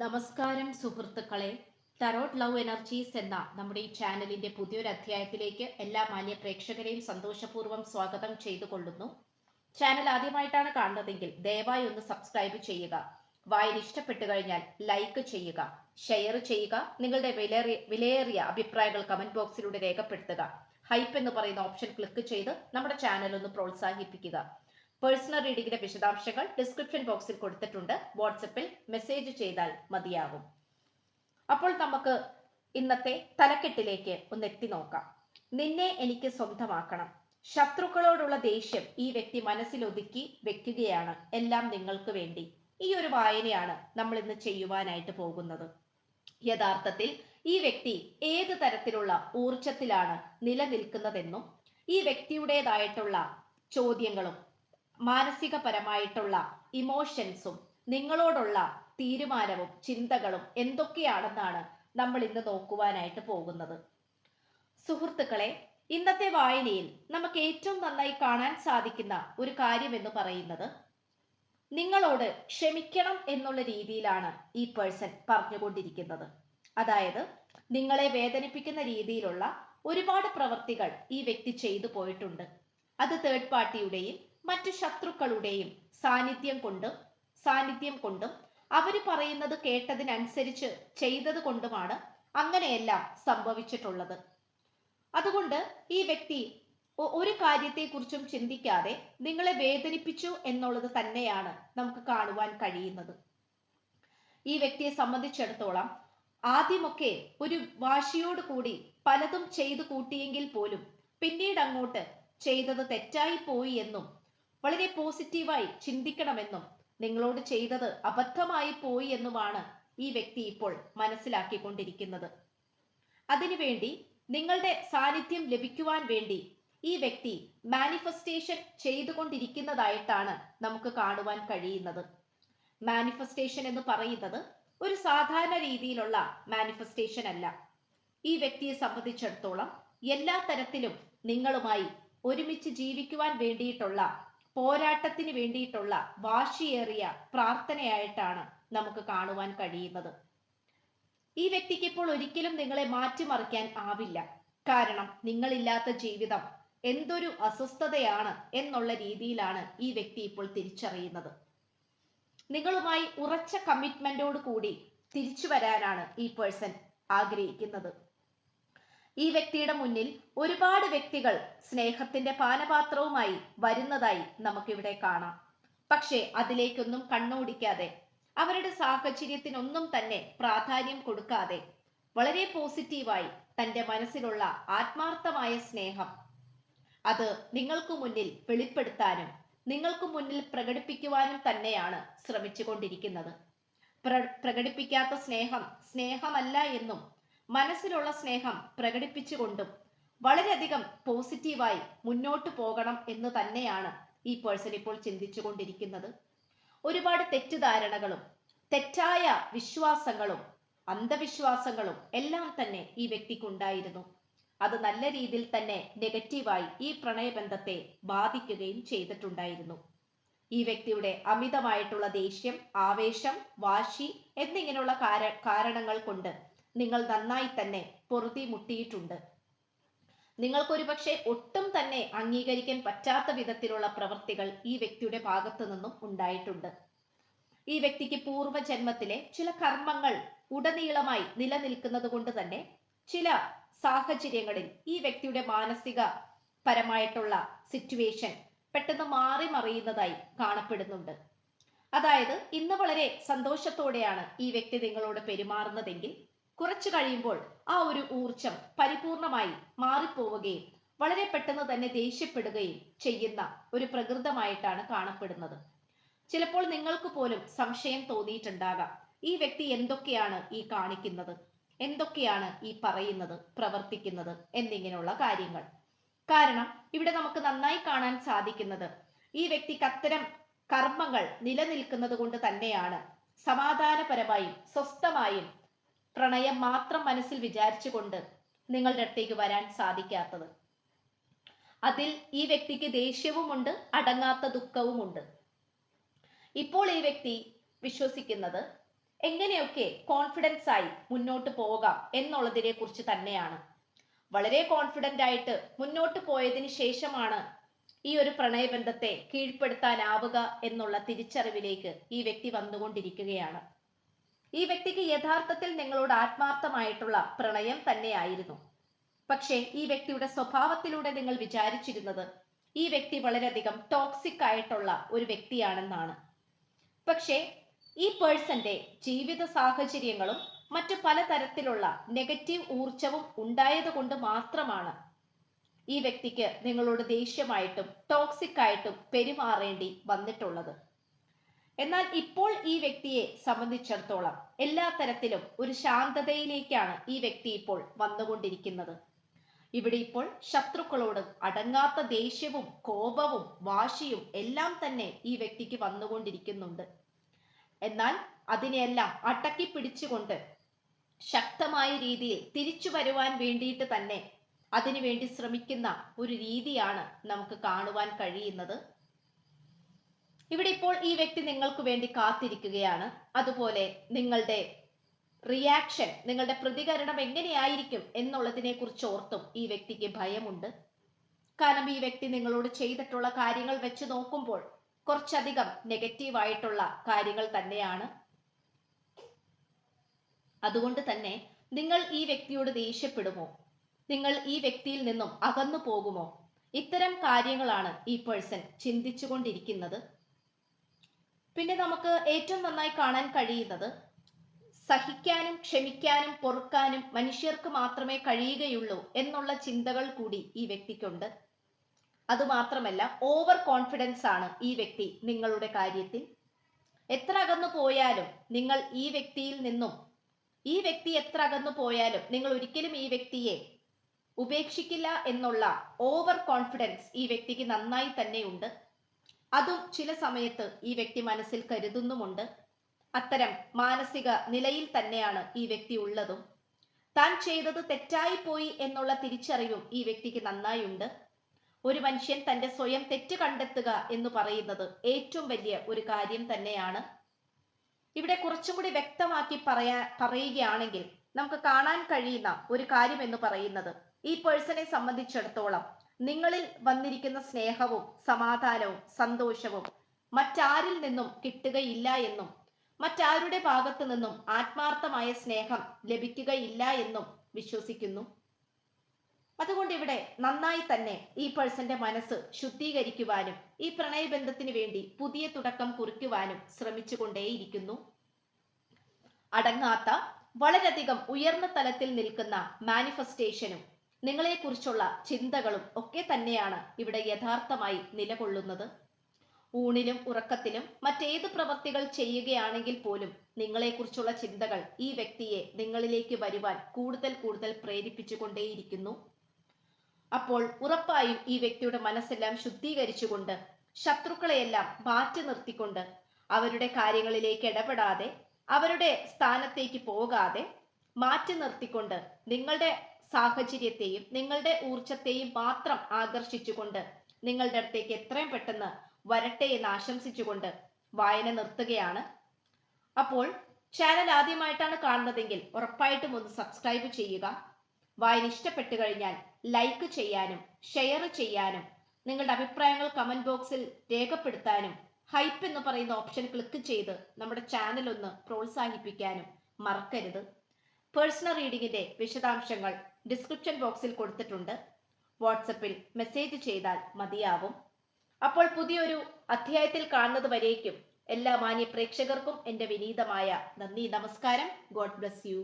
നമസ്കാരം സുഹൃത്തുക്കളെ. Tarot love energies എന്ന നമ്മുടെ ഈ ചാനലിന്റെ പുതിയൊരു അധ്യായത്തിലേക്ക് എല്ലാ മാന്യ പ്രേക്ഷകരെയും സന്തോഷപൂർവം സ്വാഗതം ചെയ്തു കൊള്ളുന്നു ചാനൽ ആദ്യമായിട്ടാണ് കാണുന്നതെങ്കിൽ ദയവായി ഒന്ന് സബ്സ്ക്രൈബ് ചെയ്യുക. വായന ഇഷ്ടപ്പെട്ടു കഴിഞ്ഞാൽ ലൈക്ക് ചെയ്യുക ഷെയർ ചെയ്യുക നിങ്ങളുടെ വിലയേറിയ വിലയേറിയ അഭിപ്രായങ്ങൾ കമന്റ് ബോക്സിലൂടെ രേഖപ്പെടുത്തുക. ഹൈപ്പ് എന്ന് പറയുന്ന ഓപ്ഷൻ ക്ലിക്ക് ചെയ്ത് നമ്മുടെ ചാനൽ ഒന്ന് പ്രോത്സാഹിപ്പിക്കുക. പേഴ്സണൽ റീഡിംഗിന്റെ വിശദാംശങ്ങൾ ഡിസ്ക്രിപ്ഷൻ ബോക്സിൽ കൊടുത്തിട്ടുണ്ട്. വാട്സപ്പിൽ മെസ്സേജ് ചെയ്താൽ മതിയാകും. അപ്പോൾ നമുക്ക് ഇന്നത്തെ തലക്കെട്ടിലേക്ക് ഒന്ന് എത്തി നോക്കാം. നിന്നെ എനിക്ക് സ്വന്തമാക്കണം. ശത്രുക്കളോടുള്ള ദേഷ്യം ഈ വ്യക്തി മനസ്സിൽ ഒതുക്കി വെക്കുകയാണ് എല്ലാം നിങ്ങൾക്ക് വേണ്ടി. ഈ ഒരു വായനയാണ് നമ്മൾ ഇന്ന് ചെയ്യുവാനായിട്ട് പോകുന്നത്. യഥാർത്ഥത്തിൽ ഈ വ്യക്തി ഏത് തരത്തിലുള്ള ഊർജത്തിലാണ് നിലനിൽക്കുന്നതെന്നും ഈ വ്യക്തിയുടേതായിട്ടുള്ള ചോദ്യങ്ങളും മാനസികപരമായിട്ടുള്ള ഇമോഷൻസും നിങ്ങളോടുള്ള തീരുമാനവും ചിന്തകളും എന്തൊക്കെയാണെന്നാണ് നമ്മൾ ഇന്ന് നോക്കുവാനായിട്ട് പോകുന്നത്. സുഹൃത്തുക്കളെ ഇന്നത്തെ വായനയിൽ നമുക്ക് ഏറ്റവും നന്നായി കാണാൻ സാധിക്കുന്ന ഒരു കാര്യം എന്ന് പറയുന്നത് നിങ്ങളോട് ക്ഷമിക്കണം എന്നുള്ള രീതിയിലാണ് ഈ പേഴ്സൺ പറഞ്ഞുകൊണ്ടിരിക്കുന്നത്. അതായത് നിങ്ങളെ വേദനിപ്പിക്കുന്ന രീതിയിലുള്ള ഒരുപാട് പ്രവൃത്തികൾ ഈ വ്യക്തി ചെയ്തു പോയിട്ടുണ്ട്. അത് തേർഡ് പാർട്ടിയുടെയും മറ്റു ശത്രുക്കളുടെയും സാന്നിധ്യം കൊണ്ടും സാന്നിധ്യം കൊണ്ടും അവർ പറയുന്നത് കേട്ടതിനനുസരിച്ച് ചെയ്തത് കൊണ്ടുമാണ് അങ്ങനെയെല്ലാം സംഭവിച്ചിട്ടുള്ളത്. അതുകൊണ്ട് ഈ വ്യക്തി ഒരു കാര്യത്തെക്കുറിച്ചും ചിന്തിക്കാതെ നിങ്ങളെ വേദനിപ്പിച്ചു എന്നുള്ളത് തന്നെയാണ് നമുക്ക് കാണുവാൻ കഴിയുന്നത്. ഈ വ്യക്തിയെ സംബന്ധിച്ചിടത്തോളം ആദ്യമൊക്കെ ഒരു വാശിയോട് കൂടി പലതും ചെയ്തു കൂട്ടിയെങ്കിൽ പോലും പിന്നീട് അങ്ങോട്ട് ചെയ്തത് തെറ്റായി പോയി എന്നും വളരെ പോസിറ്റീവായി ചിന്തിക്കണമെന്നും നിങ്ങളോട് ചെയ്തത് അബദ്ധമായി പോയി എന്നുമാണ് ഈ വ്യക്തി ഇപ്പോൾ മനസ്സിലാക്കിക്കൊണ്ടിരിക്കുന്നത്. അതിനുവേണ്ടി നിങ്ങളുടെ സാന്നിധ്യം ലഭിക്കുവാൻ വേണ്ടി ഈ വ്യക്തി മാനിഫെസ്റ്റേഷൻ ചെയ്തുകൊണ്ടിരിക്കുന്നതായിട്ടാണ് നമുക്ക് കാണുവാൻ കഴിയുന്നത്. മാനിഫെസ്റ്റേഷൻ എന്ന് പറയുന്നത് ഒരു സാധാരണ രീതിയിലുള്ള മാനിഫെസ്റ്റേഷൻ അല്ല. ഈ വ്യക്തിയെ സംബന്ധിച്ചിടത്തോളം എല്ലാ തരത്തിലും നിങ്ങളുമായി ഒരുമിച്ച് ജീവിക്കുവാൻ വേണ്ടിയിട്ടുള്ള പോരാട്ടത്തിന് വേണ്ടിയിട്ടുള്ള വാശിയേറിയ പ്രാർത്ഥനയായിട്ടാണ് നമുക്ക് കാണുവാൻ കഴിയുന്നത്. ഈ വ്യക്തിക്ക് ഇപ്പോൾ ഒരിക്കലും നിങ്ങളെ മാറ്റിമറിക്കാൻ ആവില്ല. കാരണം നിങ്ങളില്ലാത്ത ജീവിതം എന്തൊരു അസ്വസ്ഥതയാണ് എന്നുള്ള രീതിയിലാണ് ഈ വ്യക്തി ഇപ്പോൾ തിരിച്ചറിയുന്നത്. നിങ്ങളുമായി ഉറച്ച കമ്മിറ്റ്മെന്റോട് കൂടി തിരിച്ചു വരാനാണ് ഈ പേഴ്സൺ ആഗ്രഹിക്കുന്നത്. ഈ വ്യക്തിയുടെ മുന്നിൽ ഒരുപാട് വ്യക്തികൾ സ്നേഹത്തിന്റെ പാനപാത്രവുമായി വരുന്നതായി നമുക്കിവിടെ കാണാം. പക്ഷേ അതിലേക്കൊന്നും കണ്ണോടിക്കാതെ അവരുടെ സാഹചര്യത്തിനൊന്നും തന്നെ പ്രാധാന്യം കൊടുക്കാതെ വളരെ പോസിറ്റീവായി തന്റെ മനസ്സിലുള്ള ആത്മാർത്ഥമായ സ്നേഹം അത് നിങ്ങൾക്ക് മുന്നിൽ വെളിപ്പെടുത്താനും നിങ്ങൾക്ക് മുന്നിൽ പ്രകടിപ്പിക്കുവാനും തന്നെയാണ് ശ്രമിച്ചുകൊണ്ടിരിക്കുന്നത്. പ്ര പ്രകടിപ്പിക്കാത്ത സ്നേഹം സ്നേഹമല്ല എന്നും മനസ്സിലുള്ള സ്നേഹം പ്രകടിപ്പിച്ചുകൊണ്ടും വളരെയധികം പോസിറ്റീവായി മുന്നോട്ട് പോകണം എന്ന് തന്നെയാണ് ഈ പേഴ്സൺ ഇപ്പോൾ ചിന്തിച്ചുകൊണ്ടിരിക്കുന്നത്. ഒരുപാട് തെറ്റിദ്ധാരണകളും തെറ്റായ വിശ്വാസങ്ങളും അന്ധവിശ്വാസങ്ങളും എല്ലാം തന്നെ ഈ വ്യക്തിക്കുണ്ടായിരുന്നു. അത് നല്ല രീതിയിൽ തന്നെ നെഗറ്റീവായി ഈ പ്രണയബന്ധത്തെ ബാധിക്കുകയും ചെയ്തിട്ടുണ്ടായിരുന്നു. ഈ വ്യക്തിയുടെ അമിതമായിട്ടുള്ള ദേഷ്യം ആവേശം വാശി എന്നിങ്ങനെയുള്ള കാര കാരണങ്ങൾ കൊണ്ട് നിങ്ങൾ നന്നായി തന്നെ പൊറുതി മുട്ടിയിട്ടുണ്ട്. നിങ്ങൾക്കൊരു പക്ഷേ ഒട്ടും തന്നെ അംഗീകരിക്കാൻ പറ്റാത്ത വിധത്തിലുള്ള പ്രവൃത്തികൾ ഈ വ്യക്തിയുടെ ഭാഗത്തു നിന്നും ഉണ്ടായിട്ടുണ്ട്. ഈ വ്യക്തിക്ക് പൂർവജന്മത്തിലെ ചില കർമ്മങ്ങൾ ഉടനീളമായി നിലനിൽക്കുന്നത് കൊണ്ട് തന്നെ ചില സാഹചര്യങ്ങളിൽ ഈ വ്യക്തിയുടെ മാനസിക പരമായിട്ടുള്ള സിറ്റുവേഷൻ പെട്ടെന്ന് മാറി മറിയുന്നതായി കാണപ്പെടുന്നുണ്ട്. അതായത് ഇന്ന് വളരെ സന്തോഷത്തോടെയാണ് ഈ വ്യക്തി നിങ്ങളോട് പെരുമാറുന്നതെങ്കിൽ കുറച്ചു കഴിയുമ്പോൾ ആ ഒരു ഊർജം പരിപൂർണമായി മാറിപ്പോവുകയും വളരെ പെട്ടെന്ന് തന്നെ ദേഷ്യപ്പെടുകയും ചെയ്യുന്ന ഒരു പ്രകൃതമായിട്ടാണ് കാണപ്പെടുന്നത്. ചിലപ്പോൾ നിങ്ങൾക്ക് പോലും സംശയം തോന്നിയിട്ടുണ്ടാകാം ഈ വ്യക്തി എന്തൊക്കെയാണ് ഈ കാണിക്കുന്നത്? എന്തൊക്കെയാണ് ഈ പറയുന്നത്? പ്രവർത്തിക്കുന്നത്? എന്നിങ്ങനെയുള്ള കാര്യങ്ങൾ. കാരണം ഇവിടെ നമുക്ക് നന്നായി കാണാൻ സാധിക്കുന്നത് ഈ വ്യക്തിക്ക് അത്തരം കർമ്മങ്ങൾ നിലനിൽക്കുന്നത് കൊണ്ട് തന്നെയാണ്. സമാധാനപരമായും സ്വസ്ഥമായും പ്രണയം മാത്രം മനസ്സിൽ വിചാരിച്ചുകൊണ്ട് നിങ്ങളുടെ അടുത്തേക്ക് വരാൻ സാധിക്കാത്തത്. അതിൽ ഈ വ്യക്തിക്ക് ദേഷ്യവുമുണ്ട് അടങ്ങാത്ത ദുഃഖവുമുണ്ട്. ഇപ്പോൾ ഈ വ്യക്തി വിശ്വസിക്കുന്നത് എങ്ങനെയൊക്കെ കോൺഫിഡൻസ് ആയി മുന്നോട്ട് പോകാം എന്നുള്ളതിനെ കുറിച്ച് തന്നെയാണ്. വളരെ കോൺഫിഡന്റ് ആയിട്ട് മുന്നോട്ട് പോയതിന് ശേഷമാണ് ഈ ഒരു പ്രണയബന്ധത്തെ കീഴ്പ്പെടുത്താനാവുക എന്നുള്ള തിരിച്ചറിവിലേക്ക് ഈ വ്യക്തി വന്നുകൊണ്ടിരിക്കുകയാണ്. ഈ വ്യക്തിക്ക് യഥാർത്ഥത്തിൽ നിങ്ങളോട് ആത്മാർത്ഥമായിട്ടുള്ള പ്രണയം തന്നെയായിരുന്നു. പക്ഷേ ഈ വ്യക്തിയുടെ സ്വഭാവത്തിലൂടെ നിങ്ങൾ വിചാരിച്ചിരുന്നത് ഈ വ്യക്തി വളരെയധികം ടോക്സിക് ആയിട്ടുള്ള ഒരു വ്യക്തിയാണെന്നാണ്. പക്ഷേ ഈ പേഴ്സന്റെ ജീവിത സാഹചര്യങ്ങളും മറ്റു പലതരത്തിലുള്ള നെഗറ്റീവ് ഊർജവും ഉണ്ടായതുകൊണ്ട് മാത്രമാണ് ഈ വ്യക്തിക്ക് നിങ്ങളോട് ദേഷ്യമായിട്ടും ടോക്സിക് ആയിട്ടും പെരുമാറേണ്ടി വന്നിട്ടുള്ളത്. എന്നാൽ ഇപ്പോൾ ഈ വ്യക്തിയെ സംബന്ധിച്ചിടത്തോളം എല്ലാ തരത്തിലും ഒരു ശാന്തതയിലേക്കാണ് ഈ വ്യക്തി ഇപ്പോൾ വന്നുകൊണ്ടിരിക്കുന്നത്. ഇവിടെ ഇപ്പോൾ ശത്രുക്കളോട് അടങ്ങാത്ത ദേഷ്യവും കോപവും വാശിയും എല്ലാം തന്നെ ഈ വ്യക്തിക്ക് വന്നുകൊണ്ടിരിക്കുന്നുണ്ട്. എന്നാൽ അതിനെയെല്ലാം അടക്കി പിടിച്ചുകൊണ്ട് ശക്തമായ രീതിയിൽ തിരിച്ചു വരുവാൻ വേണ്ടിയിട്ട് തന്നെ അതിനുവേണ്ടി ശ്രമിക്കുന്ന ഒരു രീതിയാണ് നമുക്ക് കാണുവാൻ കഴിയുന്നത്. ഇവിടെ ഇപ്പോൾ ഈ വ്യക്തി നിങ്ങൾക്ക് വേണ്ടി കാത്തിരിക്കുകയാണ്. അതുപോലെ നിങ്ങളുടെ റിയാക്ഷൻ നിങ്ങളുടെ പ്രതികരണം എങ്ങനെയായിരിക്കും എന്നുള്ളതിനെ കുറിച്ച് ഓർത്തും ഈ വ്യക്തിക്ക് ഭയമുണ്ട്. കാരണം ഈ വ്യക്തി നിങ്ങളോട് ചെയ്തിട്ടുള്ള കാര്യങ്ങൾ വെച്ച് നോക്കുമ്പോൾ കുറച്ചധികം നെഗറ്റീവായിട്ടുള്ള കാര്യങ്ങൾ തന്നെയാണ്. അതുകൊണ്ട് തന്നെ നിങ്ങൾ ഈ വ്യക്തിയോട് ദേഷ്യപ്പെടുമോ? നിങ്ങൾ ഈ വ്യക്തിയിൽ നിന്നും അകന്നു പോകുമോ? ഇത്തരം കാര്യങ്ങളാണ് ഈ പേഴ്സൺ ചിന്തിച്ചുകൊണ്ടിരിക്കുന്നത്. പിന്നെ നമുക്ക് ഏറ്റവും നന്നായി കാണാൻ കഴിയുന്നത് സഹിക്കാനും ക്ഷമിക്കാനും പൊറുക്കാനും മനുഷ്യർക്ക് മാത്രമേ കഴിയുകയുള്ളൂ എന്നുള്ള ചിന്തകൾ കൂടി ഈ വ്യക്തിക്കുണ്ട്. അതുമാത്രമല്ല ഓവർ കോൺഫിഡൻസ് ആണ് ഈ വ്യക്തി നിങ്ങളുടെ കാര്യത്തിൽ. എത്ര അകന്നു പോയാലും നിങ്ങൾ ഈ വ്യക്തിയിൽ നിന്നും ഈ വ്യക്തി എത്ര അകന്നു പോയാലും നിങ്ങൾ ഒരിക്കലും ഈ വ്യക്തിയെ ഉപേക്ഷിക്കില്ല എന്നുള്ള ഓവർ കോൺഫിഡൻസ് ഈ വ്യക്തിക്ക് നന്നായി തന്നെ ഉണ്ട്. അതും ചില സമയത്ത് ഈ വ്യക്തി മനസ്സിൽ കരുതുന്നുമുണ്ട്. അത്തരം മാനസിക നിലയിൽ തന്നെയാണ് ഈ വ്യക്തി ഉള്ളതും. താൻ ചെയ്തത് തെറ്റായി പോയി എന്നുള്ള തിരിച്ചറിവും ഈ വ്യക്തിക്ക് നന്നായി ഉണ്ട് ഒരു മനുഷ്യൻ തന്റെ സ്വയം തെറ്റ് കണ്ടെത്തുക എന്ന് പറയുന്നത് ഏറ്റവും വലിയ ഒരു കാര്യം തന്നെയാണ്. ഇവിടെ കുറച്ചും കൂടി വ്യക്തമാക്കി പറയാ പറയുകയാണെങ്കിൽ നമുക്ക് കാണാൻ കഴിയുന്ന ഒരു കാര്യം എന്ന് പറയുന്നത് ഈ പേഴ്സണെ സംബന്ധിച്ചിടത്തോളം നിങ്ങളിൽ വന്നിരിക്കുന്ന സ്നേഹവും സമാധാനവും സന്തോഷവും മറ്റാരിൽ നിന്നും കിട്ടുകയില്ല എന്നും മറ്റാരുടെ ഭാഗത്തു നിന്നും ആത്മാർത്ഥമായ സ്നേഹം ലഭിക്കുകയില്ല എന്നും വിശ്വസിക്കുന്നു. അതുകൊണ്ട് ഇവിടെ നന്നായി തന്നെ ഈ പേഴ്സന്റെ മനസ്സ് ശുദ്ധീകരിക്കുവാനും ഈ പ്രണയബന്ധത്തിന് വേണ്ടി പുതിയ തുടക്കം കുറിക്കുവാനും ശ്രമിച്ചുകൊണ്ടേയിരിക്കുന്നു. അടങ്ങാത്ത വളരെയധികം ഉയർന്ന തലത്തിൽ നിൽക്കുന്ന മാനിഫെസ്റ്റേഷനും നിങ്ങളെക്കുറിച്ചുള്ള ചിന്തകളും ഒക്കെ തന്നെയാണ് ഇവിടെ യഥാർത്ഥമായി നിലകൊള്ളുന്നത്. ഊണിലും ഉറക്കത്തിലും മറ്റേത് പ്രവൃത്തികൾ ചെയ്യുകയാണെങ്കിൽ പോലും നിങ്ങളെക്കുറിച്ചുള്ള ചിന്തകൾ ഈ വ്യക്തിയെ നിങ്ങളിലേക്ക് വരുവാൻ കൂടുതൽ കൂടുതൽ പ്രേരിപ്പിച്ചുകൊണ്ടേയിരിക്കുന്നു. അപ്പോൾ ഉറപ്പായും ഈ വ്യക്തിയുടെ മനസ്സെല്ലാം ശുദ്ധീകരിച്ചുകൊണ്ട് ശത്രുക്കളെയെല്ലാം മാറ്റി നിർത്തിക്കൊണ്ട് അവരുടെ കാര്യങ്ങളിലേക്ക് ഇടപെടാതെ അവരുടെ സ്ഥാനത്തേക്ക് പോകാതെ മാറ്റി നിർത്തിക്കൊണ്ട് നിങ്ങളുടെ സാഹചര്യത്തെയും നിങ്ങളുടെ ഊർജത്തെയും മാത്രം ആകർഷിച്ചുകൊണ്ട് നിങ്ങളുടെ അടുത്തേക്ക് എത്രയും പെട്ടെന്ന് വരട്ടെ എന്ന് ആശംസിച്ചുകൊണ്ട് വായന നിർത്തുകയാണ്. അപ്പോൾ ചാനൽ ആദ്യമായിട്ടാണ് കാണുന്നതെങ്കിൽ ഉറപ്പായിട്ടും ഒന്ന് സബ്സ്ക്രൈബ് ചെയ്യുക. വായന ഇഷ്ടപ്പെട്ടു കഴിഞ്ഞാൽ ലൈക്ക് ചെയ്യാനും ഷെയർ ചെയ്യാനും നിങ്ങളുടെ അഭിപ്രായങ്ങൾ കമന്റ് ബോക്സിൽ രേഖപ്പെടുത്താനും ഹൈപ്പ് എന്ന് പറയുന്ന ഓപ്ഷൻ ക്ലിക്ക് ചെയ്ത് നമ്മുടെ ചാനൽ ഒന്ന് പ്രോത്സാഹിപ്പിക്കാനും മറക്കരുത്. പേഴ്സണൽ റീഡിങ്ങിന്റെ വിശദാംശങ്ങൾ ഡിസ്ക്രിപ്ഷൻ ബോക്സിൽ കൊടുത്തിട്ടുണ്ട്. വാട്സപ്പിൽ മെസ്സേജ് ചെയ്താൽ മതിയാവും. അപ്പോൾ പുതിയൊരു അധ്യായത്തിൽ കാണുന്നത് വരേക്കും എല്ലാ മാന്യ പ്രേക്ഷകർക്കും എന്റെ വിനീതമായ നന്ദി നമസ്കാരം. God bless you